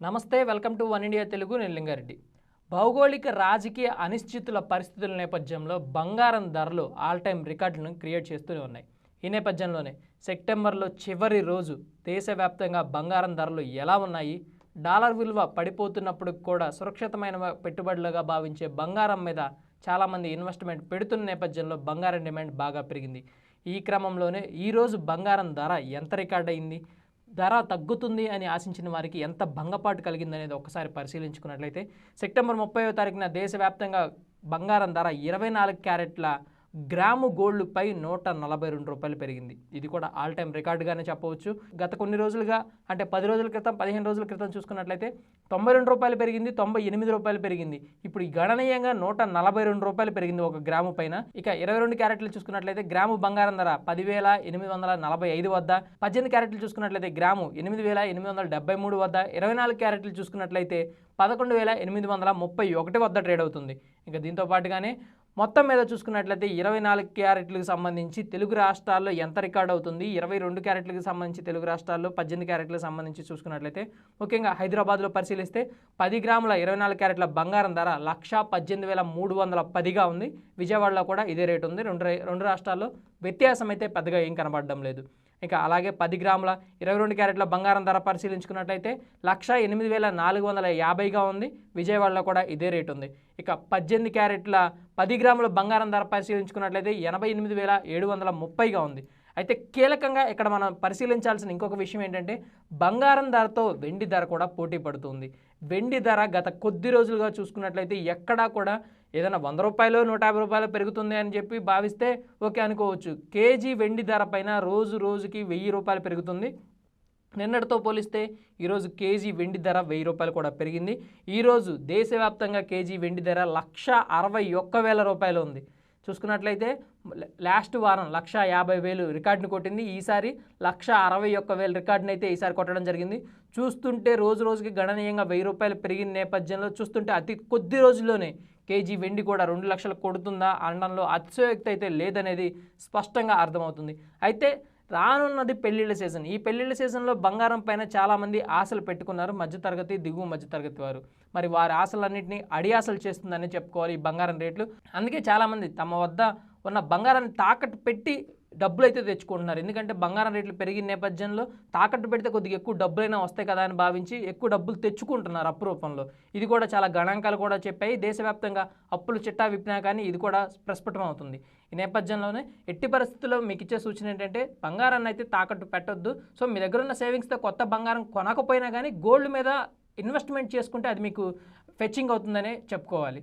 నమస్తే welcome to one India Telugu. నేను లింగారెడ్డి. భౌగోళిక రాజకీయ అనిశ్చితుల పరిస్థితుల నేపథ్యంలో బంగారం ధరలు ఆల్ టైమ్ రికార్డులను క్రియేట్ చేస్తూనే ఉన్నాయి. ఈ నేపథ్యంలోనే సెప్టెంబర్లో చివరి రోజు దేశవ్యాప్తంగా బంగారం ధరలు ఎలా ఉన్నాయి? డాలర్ విలువ పడిపోతున్నప్పుడు కూడా సురక్షితమైన పెట్టుబడులుగా భావించే బంగారం మీద చాలామంది ఇన్వెస్ట్మెంట్ పెడుతున్న నేపథ్యంలో బంగారం డిమాండ్ బాగా పెరిగింది. ఈ క్రమంలోనే ఈరోజు బంగారం ధర ఎంత రికార్డ్ అయింది? ధర తగ్గుతుంది అని ఆశించిన వారికి ఎంత భంగపాటు కలిగిందనేది ఒకసారి పరిశీలించుకున్నట్లయితే సెప్టెంబర్ ముప్పైవ తారీఖున దేశవ్యాప్తంగా బంగారం ధర ఇరవై నాలుగు క్యారెట్ల గ్రాము గోల్డ్పై నూట నలభై రెండు రూపాయలు పెరిగింది. ఇది కూడా ఆల్ టైమ్ రికార్డుగానే చెప్పవచ్చు. గత కొన్ని రోజులుగా అంటే పది రోజుల క్రితం పదిహేను రోజుల క్రితం చూసుకున్నట్లయితే తొంభై రెండు రూపాయలు పెరిగింది తొంభై ఎనిమిది రూపాయలు పెరిగింది. ఇప్పుడు ఈ గణనీయంగా నూట నలభై రెండు రూపాయలు పెరిగింది ఒక గ్రాము పైన. ఇక ఇరవై రెండు క్యారెట్లు చూసుకున్నట్లయితే గ్రాము బంగారం ధర పదివేల ఎనిమిది వందల నలభై ఐదు వద్ద. పద్దెనిమిది క్యారెట్లు చూసుకున్నట్లయితే గ్రాము ఎనిమిది వేల ఎనిమిది వందల డెబ్బై మూడు వద్ద. ఇరవై నాలుగు క్యారెట్లు చూసుకున్నట్లయితే పదకొండు వేల ఎనిమిది వందల ముప్పై ఒకటి వద్ద ట్రేడ్ అవుతుంది. ఇంకా దీంతో పాటుగానే మొత్తం మీద చూసుకున్నట్లయితే ఇరవై నాలుగు క్యారెట్లకు సంబంధించి తెలుగు రాష్ట్రాల్లో ఎంత రికార్డ్ అవుతుంది? ఇరవై రెండు క్యారెట్లకు సంబంధించి తెలుగు రాష్ట్రాల్లో పద్దెనిమిది క్యారెట్లకు సంబంధించి చూసుకున్నట్లయితే ముఖ్యంగా హైదరాబాద్లో పరిశీలిస్తే పది గ్రాముల ఇరవై నాలుగు క్యారెట్ల బంగారం ధర లక్ష పద్దెనిమిది వేల మూడు వందల పదిగా ఉంది. విజయవాడలో కూడా ఇదే రేటు ఉంది. రెండు రెండు రాష్ట్రాల్లో వ్యత్యాసం అయితే పెద్దగా ఏం కనబడడం లేదు. ఇక అలాగే పది గ్రాముల ఇరవై రెండు క్యారెట్ల బంగారం ధర పరిశీలించుకున్నట్లయితే లక్ష ఎనిమిది వేల నాలుగు వందల యాభైగా ఉంది. విజయవాడలో కూడా ఇదే రేటు ఉంది. ఇక పద్దెనిమిది క్యారెట్ల పది గ్రాముల బంగారం ధర పరిశీలించుకున్నట్లయితే ఎనభై ఎనిమిది వేల ఏడు వందల ముప్పైగా ఉంది. అయితే కీలకంగా ఇక్కడ మనం పరిశీలించాల్సిన ఇంకొక విషయం ఏంటంటే బంగారం ధరతో వెండి ధర కూడా పోటీ పడుతుంది. వెండి ధర గత కొద్ది రోజులుగా చూసుకున్నట్లయితే ఎక్కడా కూడా ఏదైనా వంద రూపాయలు నూట యాభై రూపాయలు పెరుగుతుంది అని చెప్పి భావిస్తే ఓకే అనుకోవచ్చు. కేజీ వెండి ధర పైన రోజు రోజుకి వెయ్యి రూపాయలు పెరుగుతుంది. నిన్నటితో పోలిస్తే ఈరోజు కేజీ వెండి ధర వెయ్యి రూపాయలు కూడా పెరిగింది. ఈరోజు దేశవ్యాప్తంగా కేజీ వెండి ధర లక్ష అరవై ఒక్క వేల రూపాయలు ఉంది. చూసుకున్నట్లయితే లాస్ట్ వారం లక్ష యాభై వేలు రికార్డుని కొట్టింది. ఈసారి లక్ష అరవై ఒక్క వేల రికార్డుని అయితే ఈసారి కొట్టడం జరిగింది. చూస్తుంటే రోజు రోజుకి గణనీయంగా వెయ్యి రూపాయలు పెరిగిన నేపథ్యంలో చూస్తుంటే అతి కొద్ది రోజుల్లోనే కేజీ వెండి కూడా రెండు లక్షలు కొడుతుందా అనడంలో అతిశయోక్తి అయితే లేదనేది స్పష్టంగా అర్థమవుతుంది. అయితే రానున్నది పెళ్ళిళ్ళ సీజన్. ఈ పెళ్ళిళ్ళ సీజన్లో బంగారం పైన చాలామంది ఆశలు పెట్టుకున్నారు. మధ్యతరగతి దిగువ మధ్యతరగతి వారు. మరి వారి ఆశలన్నింటినీ అడియాసలు చేస్తుందని చెప్పుకోవాలి ఈ బంగారం రేట్లు. అందుకే చాలామంది తమ వద్ద ఉన్న బంగారాన్ని తాకట్టు పెట్టి డబ్బులు అయితే తెచ్చుకుంటున్నారు. ఎందుకంటే బంగారం రేట్లు పెరిగిన నేపథ్యంలో తాకట్టు పెడితే కొద్దిగా ఎక్కువ డబ్బులైనా వస్తాయి కదా అని భావించి ఎక్కువ డబ్బులు తెచ్చుకుంటున్నారు అప్పు రూపంలో. ఇది కూడా చాలా గణాంకాలు కూడా చెప్పాయి. దేశవ్యాప్తంగా అప్పులు చిట్టా విప్పినా కానీ ఇది కూడా ప్రస్ఫుటం అవుతుంది ఈ నేపథ్యంలోనే ఎట్టి పరిస్థితుల్లో మీకు ఇచ్చే సూచన ఏంటంటే బంగారాన్ని అయితే తాకట్టు పెట్టొద్దు. సో మీ దగ్గర ఉన్న సేవింగ్స్తో కొత్త బంగారం కొనకపోయినా కానీ గోల్డ్ మీద ఇన్వెస్ట్మెంట్ చేసుకుంటే అది మీకు ఫెచ్చింగ్ అవుతుందనే చెప్పుకోవాలి.